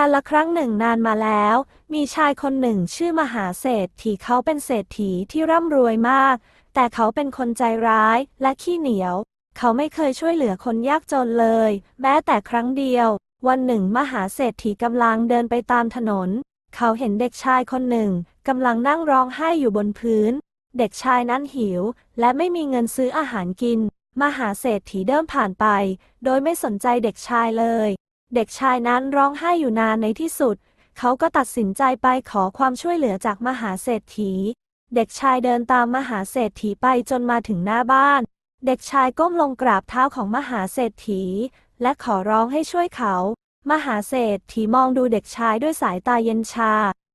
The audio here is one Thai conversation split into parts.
การละครั้งหนึ่งนานมาแล้ว มีชายคนหนึ่งชื่อมหาเศรษฐีเขาเป็นเศรษฐีที่ร่ำรวยมาก แต่เขาเป็นคนใจร้ายและขี้เหนียว เขาไม่เคยช่วยเหลือคนยากจนเลย แม้แต่ครั้งเดียว วันหนึ่งมหาเศรษฐีกำลังเดินไปตามถนน เขาเห็นเด็กชายคนหนึ่งกำลังนั่งร้องไห้อยู่บนพื้น เด็กชายนั้นหิว และไม่มีเงินซื้ออาหารกิน มหาเศรษฐีเดินผ่านไป โดยไม่สนใจเด็กชายเลย เด็กชายนั้นร้องไห้อยู่นานในที่สุด เขาก็ตัดสินใจไปขอความช่วยเหลือจากมหาเศรษฐี เด็กชายเดินตามมหาเศรษฐีไปจนมาถึงหน้าบ้าน เด็กชายก้มลงกราบเท้าของมหาเศรษฐี และขอร้องให้ช่วยเขา มหาเศรษฐีมองดูเด็กชายด้วยสายตาเย็นชา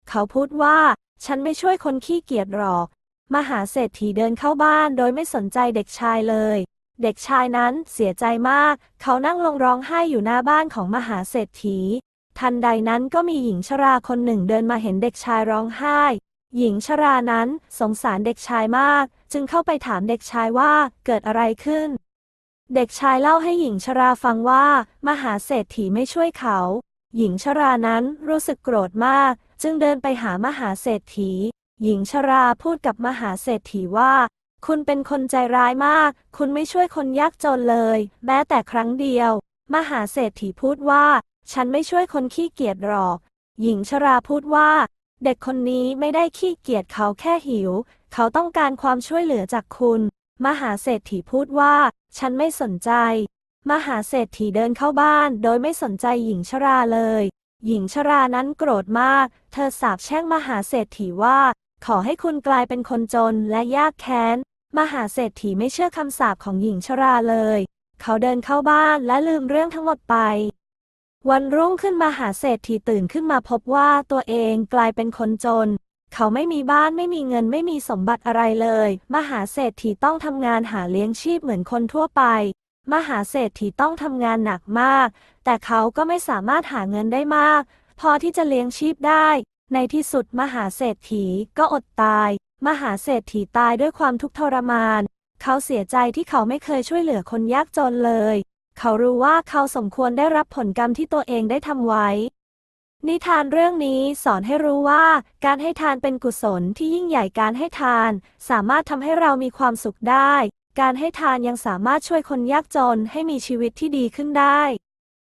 เขาพูดว่า ฉันไม่ช่วยคนขี้เกียจหรอก มหาเศรษฐีเดินเข้าบ้านโดยไม่สนใจเด็กชายเลย เด็กชายนั้นเสียใจมาก เขานั่งลงร้องไห้อยู่หน้าบ้านของมหาเศรษฐี ทันใดนั้นก็มีหญิงชราคนหนึ่งเดินมาเห็นเด็กชายร้องไห้ หญิงชรานั้นสงสารเด็กชายมาก จึงเข้าไปถามเด็กชายว่าเกิดอะไรขึ้น เด็กชายเล่าให้หญิงชราฟังว่า มหาเศรษฐีไม่ช่วยเขา หญิงชรานั้นรู้สึกโกรธมาก จึงเดินไปหามหาเศรษฐี หญิงชราพูดกับมหาเศรษฐีว่า คุณเป็นคนใจร้ายมาก คุณไม่ช่วยคนยากจนเลย แม้แต่ครั้งเดียว มหาเศรษฐีพูดว่า ฉันไม่ช่วยคนขี้เกียจหรอก หญิงชราพูดว่า เด็กคนนี้ไม่ได้ขี้เกียจเขาแค่หิว เขาต้องการความช่วยเหลือจากคุณ มหาเศรษฐีพูดว่า ฉันไม่สนใจ มหาเศรษฐีเดินเข้าบ้าน โดยไม่สนใจหญิงชราเลย หญิงชรานั้นโกรธมาก เธอสาปแช่งมหาเศรษฐีว่า ขอให้คุณกลายเป็นคนจนและยากแค้น มหาเศรษฐีไม่เชื่อคำสาปของหญิงชราเลย เขาเดินเข้าบ้านและลืมเรื่องทั้งหมดไป วันรุ่งขึ้นมหาเศรษฐีตื่นขึ้นมาพบว่าตัวเองกลายเป็นคนจน เขาไม่มีบ้านไม่มีเงินไม่มีสมบัติอะไรเลย มหาเศรษฐีต้องทำงานหาเลี้ยงชีพเหมือนคนทั่วไป มหาเศรษฐีต้องทำงานหนักมาก แต่เขาก็ไม่สามารถหาเงินได้มาก พอที่จะเลี้ยงชีพได้ ในที่สุดมหาเศรษฐีก็อดตาย มหาเศรษฐีตายด้วยความทุกข์ทรมาน เขาเสียใจที่เขาไม่เคยช่วยเหลือคนยากจนเลย เขารู้ว่าเขาสมควรได้รับผลกรรมที่ตัวเองได้ทำไว้ นิทานเรื่องนี้สอนให้รู้ว่า การให้ทานเป็นกุศลที่ยิ่งใหญ่การให้ทาน สามารถทำให้เรามีความสุขได้ การให้ทานยังสามารถช่วยคนยากจนให้มีชีวิตที่ดีขึ้นได้